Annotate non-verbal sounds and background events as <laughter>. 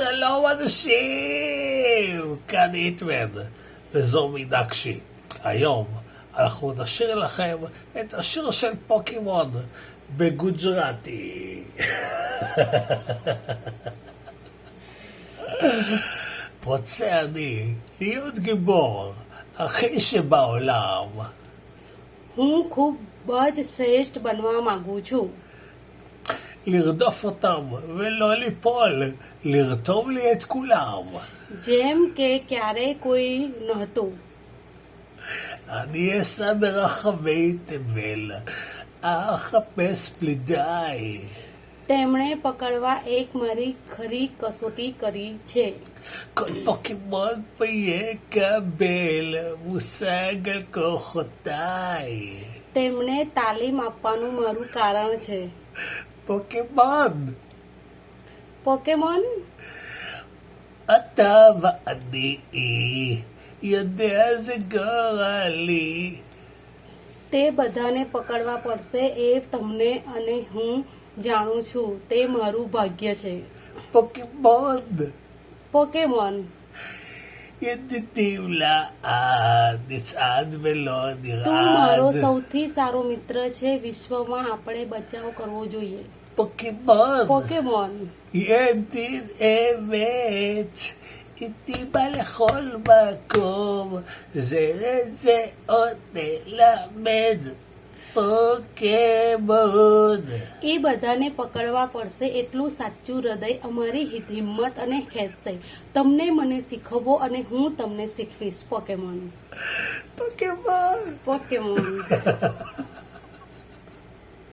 שלום אנשים! כאן איטמן, וזו מינקשי. היום אנחנו נשאיר לכם את השיר של פוקימון בגוג'רטי. <laughs> רוצה אני להיות גיבור, הכי שבעולם. હું ખૂબ જ શ્રેષ્ઠ બનવા માંગુ છું לרדוף אותם ולא ליפול, לרתום לי את כולם. જેમ કે ક્યારેય કોઈ નહોતું אני אסע ברחבי תבל, אחפש פלידיי. તેમણે પકડવા એક મારી ખરી કસોટી કરી છે כל פוקימון פה יקבל מושג על כוחותיי. તેમને તાલીમ આપવાનું મારું કારણ છે פוקימון, પોકેમોન אתה ואני, יודע זה גורלי. તે બધાને પકડવા પડશે એ તમને અને હું જાણું છું તે મારું ભાગ્ય છે פוקימון, પોકેમોન ידידים לעד, נצעד ולא તું મારો נרעד. સૌથી સારો મિત્ર છે વિશ્વમાં આપણે બચાવ કરવો જોઈએ פוקימון, પોકેમોન ידיד אמת, איתי בא לכל מקום, זה לזה עוד נלמד. એ બધાને પકડવા પડશે એટલું સાચું હૃદય અમારી હિંમત અને ખેંચશે તમને મને શીખવો અને હું તમને શીખવીશ પોકેમોન પોકેમોન પોકેમોન